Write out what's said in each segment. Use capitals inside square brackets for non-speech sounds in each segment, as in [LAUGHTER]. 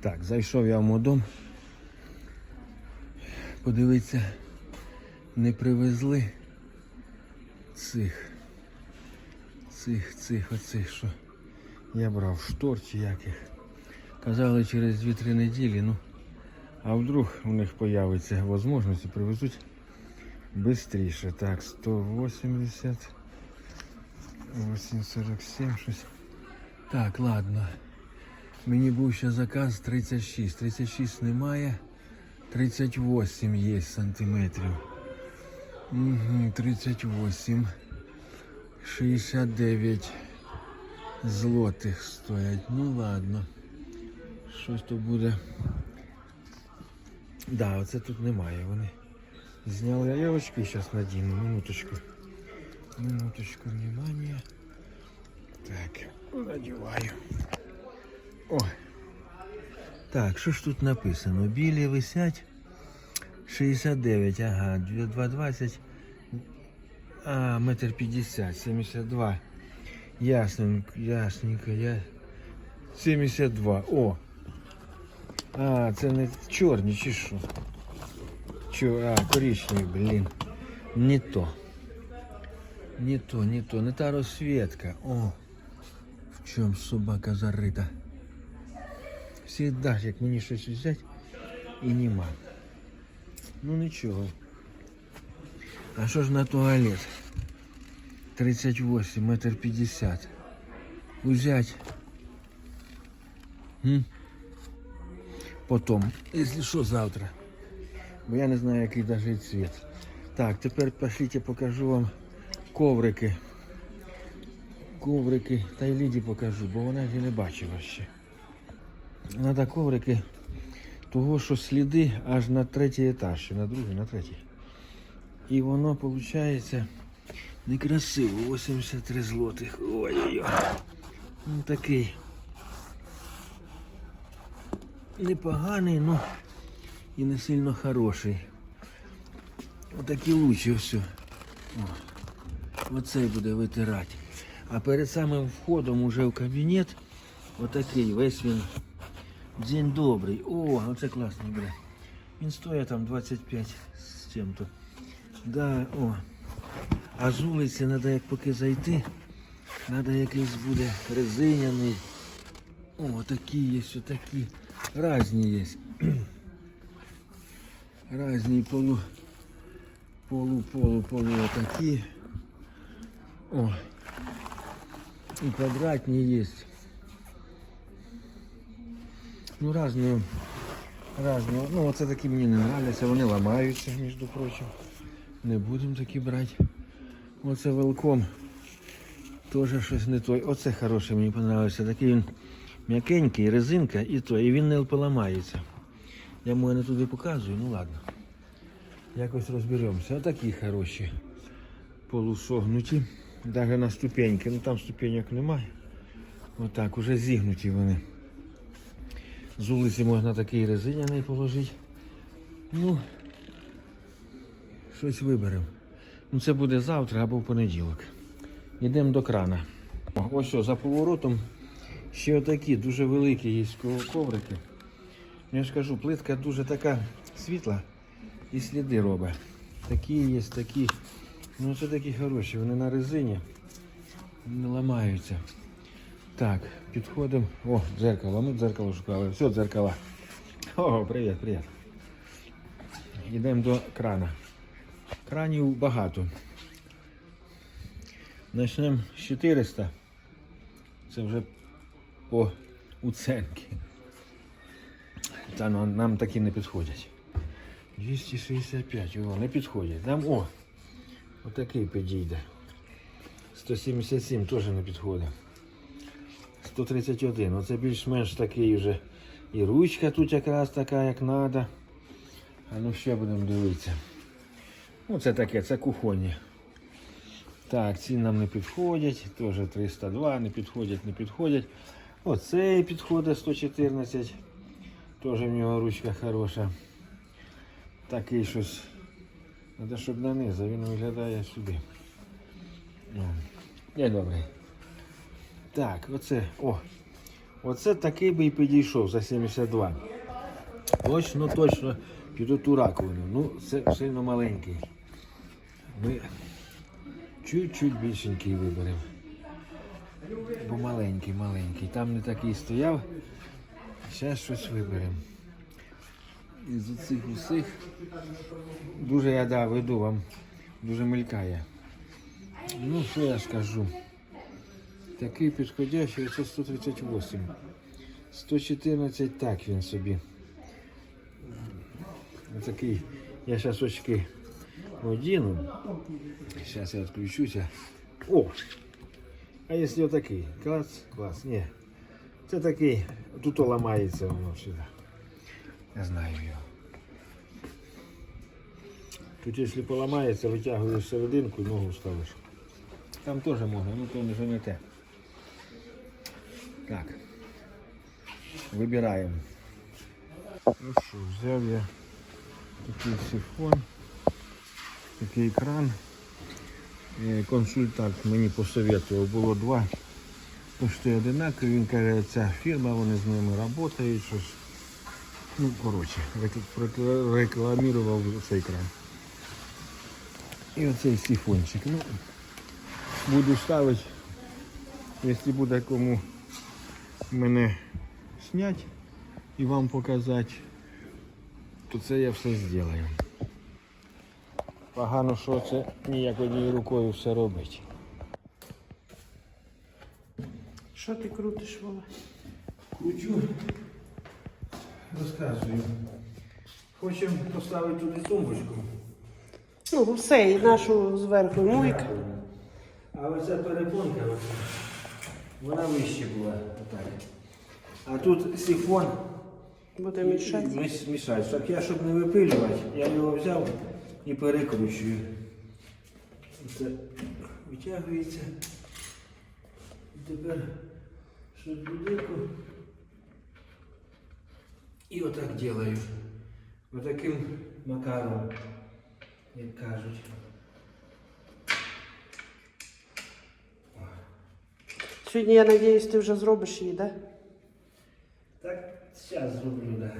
Так, зайшов я в модом. Подивіться, не привезли цих, цих, цих, оцих, що я брав штор чи яких. Казали через 2-3 неділі, ну, а вдруг у них появиться можливість і привезуть швидше. Так, 180, 847, щось. Так, ладно. Мені був ще заказ 36. 36 немає. 38 є сантиметрів. Угу, 38. 69 злотих стоять. Ну ладно. Щось то буде. Да, оце тут немає. Вони зняли. А я очки зараз надіну. Минуточку. Минуточку, внимание. Так, надіваю. О. Так, що ж тут написано? Білі висять 69, ага, 220. А, метр 50, 72. Ясненько, ясненько, я. 72. О! А, це не чорні чи що? Чо, а, коричневі, блін. Не то. Не то, не то, не та розсвітка. О! В чому собака зарита. Всегда, як мені щось взяти і нема. Ну нічого. А що ж на туалет? 38, метр 50. Взять. М? Потом, якщо що, завтра. Бо я не знаю, який навіть цвіт. Так, тепер пошліть, я покажу вам коврики. Коврики. Та й Ліді покажу, бо вона їх не бачила ще. Надо коврики того, що сліди аж на третій етаж, ще на другий, на третій. І воно виходить некрасиво. 83 злотих. Ой-ой-ой. Ну такий. Непоганий, ну і не сильно хороший. Отакі лучі все. О, оцей буде витирати. А перед самим входом уже в кабінет отакий весь він. День добрий. О, оце класний, бля. Він стоїть там 25 з чим-то. Да, о. А з вулиці треба як поки зайти. Треба якийсь буде резиняний. О, такі є, такі. Разні є. Разні полу. Полу, полу, полу отакі. О. І квадратні є. Ну, разні, разні. Ну, оце такі мені не нравляться, вони ламаються, між прочим. Не будемо такі брати. Оце велком. Теж щось не той. Оце хороший, мені подобається. Такий він м'якенький, резинка і то, і він не поламається. Я йому не туди показую, ну ладно. Якось розберемося. Отакі хороші. Полусогнуті. Навіть на ступеньки. Ну там ступеньок немає. Отак, уже зігнуті вони. З вулиці можна такий резиняний положити. Ну, щось виберемо. Ну це буде завтра або в понеділок. Йдемо до крана. Ось що, за поворотом ще отакі дуже великі є коврики. Я ж кажу, плитка дуже така світла і сліди робить. Такі є, такі. Ну це такі хороші, вони на резині не ламаються. Так, підходимо. О, дзеркало, ми дзеркало шукали. Все, дзеркала. О, привіт, привіт. Йдемо до крана. Кранів багато. Почнемо з 400. Це вже по оценки. Та ну, нам такі не підходять. 265, о, не підходять. Нам, о, отакий підійде. 177 теж не підходить. 131. Оце більш-менш такий вже. І ручка тут якраз така, як треба. А ну ще будемо дивитися. Ну це таке, це кухонні. Так, ці нам не підходять. Теж 302, не підходять, не підходять. Оцей підходить 114. Теж в нього ручка хороша. Такий щось. Треба, щоб нанизу, він виглядає сюди. Не добрий. Так, оце, о, Оце такий би і підійшов за 72. Точно, точно під оту раковину. Ну, це сильно маленький. Ми чуть-чуть більшенький виберемо. Бо маленький, маленький. Там не такий стояв. Зараз щось виберемо. Із оцих усіх дуже я да, веду вам, дуже мелькає. Ну, що я скажу? Такий підходящий, це 138. 114 так він собі. Такий, я зараз очки одіну. Зараз я відключуся. О! А якщо отакий? Клас, клас, ні. Це такий, тут ламається воно сюди. Я знаю його. Тут якщо поламається, витягуєш серединку і ногу ставиш. Там теж можна, ну то не те. Так. Вибираємо. Ну що, взяв я такий сифон, такий екран. Е, Консультант мені посоветував, було два. Почти одинакові. Він каже, ця фірма, вони з ними працюють, щось. Ну, коротше, рек- рекла- рекламував цей кран. І оцей сифончик. Ну, буду ставити, якщо буде кому мене зняти і вам показати, то це я все зроблю. Погано, що це ніяк однією рукою все робить. Що ти крутиш, Вова? Кручу, розказую. Хочемо поставити туди тумбочку. Ну, все, і нашу зверху мойку. А оця перепонка, вона вище була. Отак. А тут сифон Буде мішати. Так я, щоб не випилювати, я його взяв і перекручую. Це витягується. І тепер щось будинку. І отак делаю. Отаким макаром, як кажуть. Сьогодні, я сподіваюся, ти вже зробиш її, так? Да? Так, зараз зроблю, так. Да.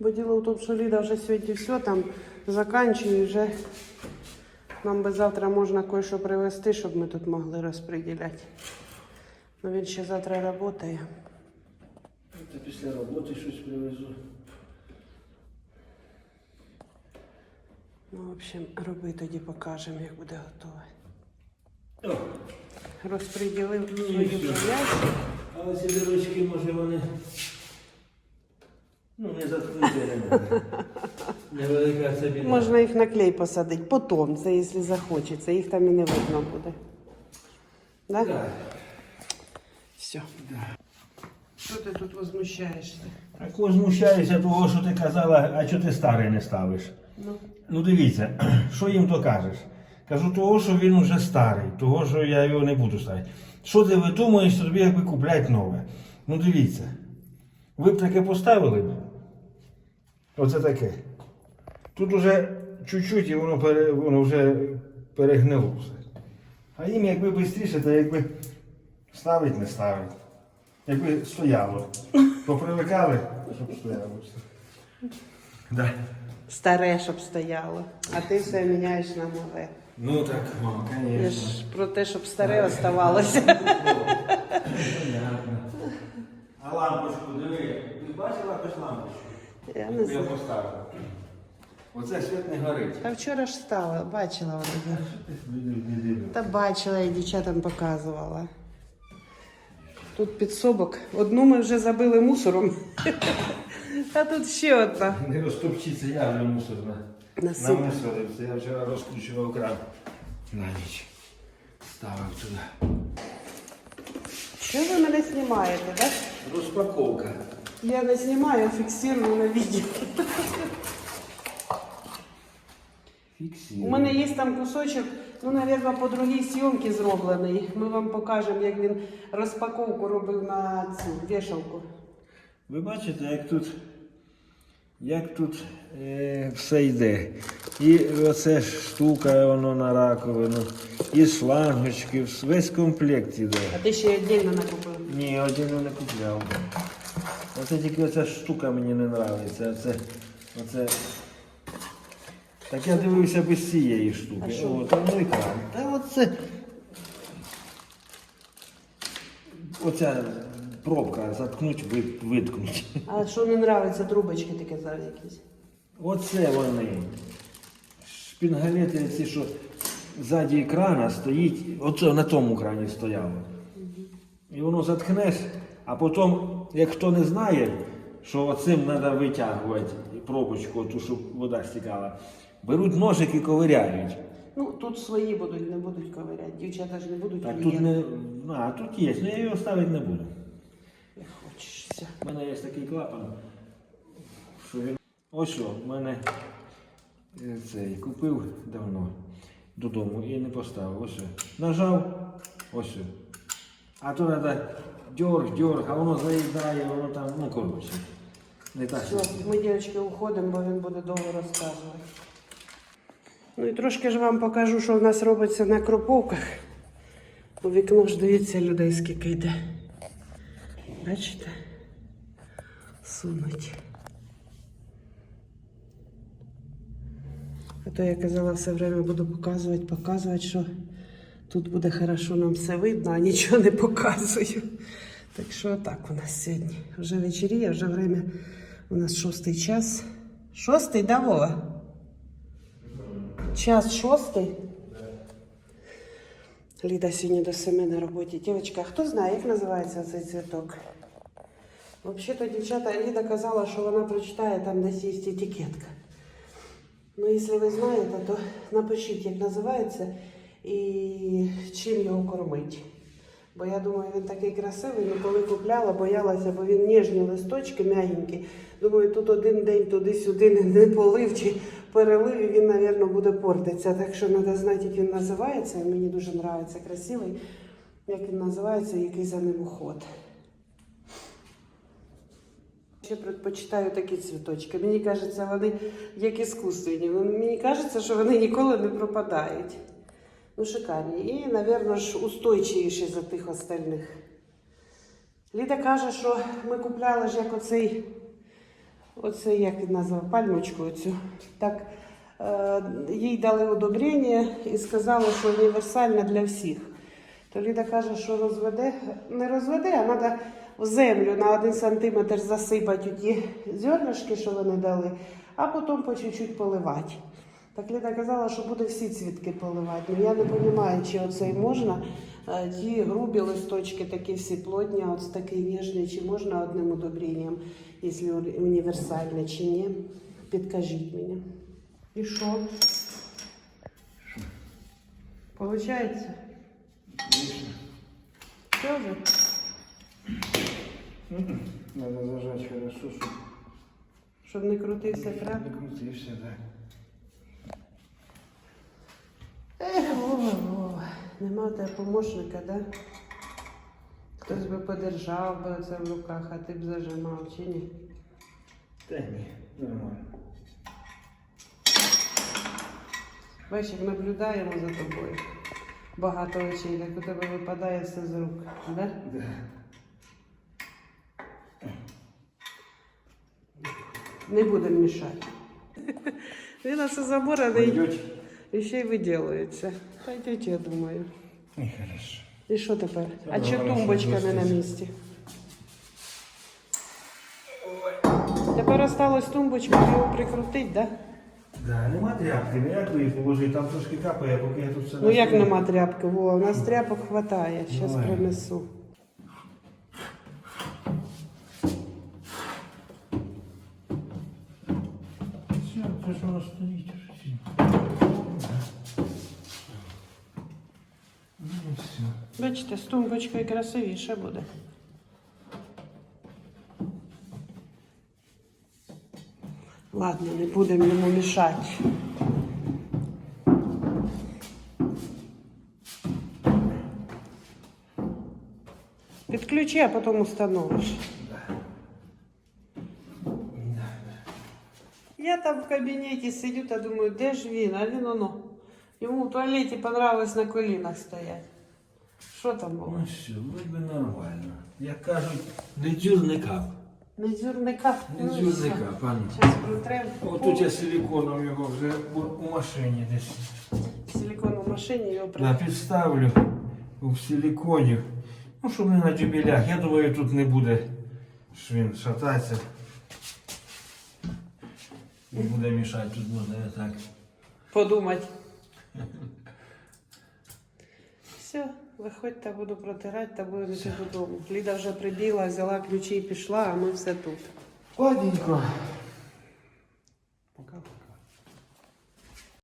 Бо діло в тому, що Ліда вже сьогодні все там заканчує вже. Нам би завтра можна кое-що привезти, щоб ми тут могли розподіляти. Ну він ще завтра працює. Та після роботи щось привезу. Ну, в общем, роби тоді покажемо, як буде готове. Розподілив Ну, свою пов'язку. але ці дірочки, може, вони. Ну, не заткнуті, не. Невелика це біда. Можна їх на клей посадити, потім, це якщо захочеться, їх там і не видно буде. Да? Так. Все. Що ти тут возмущаєшся? Так возмущаюся того, що ти казала, а чого ти старий не ставиш? Ну, Ну дивіться, [CLEARS THROAT] що їм то кажеш? Кажу, того, що він вже старий, того, що я його не буду ставити. Що ти видумуєш, тобі якби купляти нове? Ну дивіться, ви б таке поставили б. Оце таке. Тут уже чуть-чуть і воно, пере, воно вже перегнило все. А їм якби швидше, то якби ставить, не ставить. Якби стояло. Попривикали, щоб стояло все. Да. старе, щоб стояло. А ти все міняєш на нове. Ну так, мам, Я конечно. ж про те, щоб старе оставалося. Понятно. А лампочку диви. Ти бачила хоч лампочку? Я не Я знаю. поставив. Оце світ не горить. Та вчора ж стала, бачила вона. Не дивлю. Та бачила і дівчатам показувала. Тут підсобок. Одну ми вже забили мусором. [LAUGHS] А тут ще одна. Не розтопчіться, я вже мусорна. Насип. Намусорився. Я вчора розкручував кран. На ніч. Ставив туди. Що ви мене знімаєте, так? Розпаковка. Я не знімаю, а фіксую на відео. Фіксую. У мене є там кусочок, ну, мабуть, по другій зйомці зроблений. Ми вам покажемо, як він розпаковку робив на цю вішалку. Ви бачите, як тут як тут е, все йде. І оце штука, воно на раковину, і шлангочки, весь комплект іде. А ти ще віддільно накупив. Ні, один не купляв. Оце тільки оця штука мені не подобається. Оце, оце... Так я дивився без цієї штуки. А що? О, та ну екран. Та оце. Оця пробка заткнуть, вит- виткнуть. А що не подобається, трубочки ти казав якісь. Оце вони. Шпінгалети ці, що ззаді екрана стоїть, оце на тому екрані стояло. І воно заткнеш, а потім, як хто не знає, що оцим треба витягувати пробочку, ту, щоб вода стікала, беруть ножик і ковиряють. Ну, тут свої будуть, не будуть ковиряти. Дівчата ж не будуть Так тут клієнти. не. А, тут є, але я його ставити не буду. У мене є такий клапан, що він. Ось що, в мене е, цей купив давно додому і не поставив. Ось. Нажав, ось. А то треба дьорг, дьорг, а воно заїдає, воно там, ну коротше. Не так. Все, ми, дівчатки, уходимо, бо він буде довго розказувати. Ну і трошки ж вам покажу, що в нас робиться на кроповках. У вікно ж дивіться, людей скільки йде. Бачите? Сунуть. А то я казала, все время буду показувати, показувати, що тут буде хорошо, нам все видно, а нічого не показую. Так що так у нас сьогодні. Вже вечеріє, вже время у нас шостий час. Шостий, да, Вова? Час шостий. Ліда сьогодні до семи на роботі. Дівчатка, хто знає, як називається цей цвіток? Взагалі-то дівчата Ліда казала, що вона прочитає, там десь є етикетка. Ну, якщо ви знаєте, то напишіть, як називається і чим його кормить. Бо я думаю, він такий красивий, ну коли купляла, боялася, бо він ніжні листочки, м'ягенькі. Думаю, тут один день туди-сюди не, полив чи перелив, і він, мабуть, буде портитися. Так що треба знати, як він називається. Мені дуже подобається красивий, як він називається, який за ним уход. Ще предпочитаю такі цвіточки. Мені кажеться, вони як іскусственні. Мені кажеться, що вони ніколи не пропадають. Ну, шикарні. І, мабуть, ж устойчивіші за тих остальних. Ліда каже, що ми купляли ж як оцей, оцей як він назвав, пальмочку оцю. Так, е, їй дали одобрення і сказали, що універсальна для всіх. То Ліда каже, що розведе, не розведе, а треба в землю на один сантиметр засипати ті зернышки, що вони дали, а потім по чуть-чуть поливати. Так Ліда казала, що буде всі цвітки поливати. Ну я не розумію, чи оцей можна. Е, Ті грубі листочки, такі всі плотні, от такий ніжний, чи можна одним удобренням, якщо універсальне, чи ні. Підкажіть мені. І що? Получається? Вже? Надо зажать хорошо, щоб Щоб не крутився кран. не крутився, так. Ех, Вова, Вова, нема тебе помощника, да? Хтось би подержав би це в руках, а ти б зажимав, чи ні? Та ні, нормально. Бачиш, як наблюдаємо за тобою. Багато очей, як у тебе випадає все з рук, да? Да. Не будемо мішати. Він нас заборений Пойдете? і ще й виділується. Пойдете, я думаю. І хорошо. І що тепер? А Ну, чи тумбочка не на місці? Тепер осталось тумбочку його прикрутити, да? Да, нема тряпки, ніякої положи, там трошки капає, поки я тут все Ну як нема тряпки? Во, у нас тряпок хватає. Зараз Давай. принесу. Все, це ж воно стоїть. уже всі. Ну і все. Бачите, з тумбочкою красивіше буде. Ладно, не будемо йому мішати. Підключи, а потім установиш. Я там в кабінеті сидю та думаю, де ж він? А він оно. Йому в туалеті понравилось на колінах стоять. Що там було? Ну що, вроде нормально. Як кажуть, не дзюр не кап. Не кап, ну. Зараз протрем. О, тут я силіконом його вже у, у машині десь. Силикон в машині його. Да, підставлю в силіконі. Ну, щоб не на дюбелях. Я думаю, тут не буде він шататися. Не буде мішати, тут можна так. подумати. [LAUGHS] Все, виходьте, буду протирати та будемо йти додому. Ліда вже прибігла, взяла ключі і пішла, а ми все тут. Ладненько.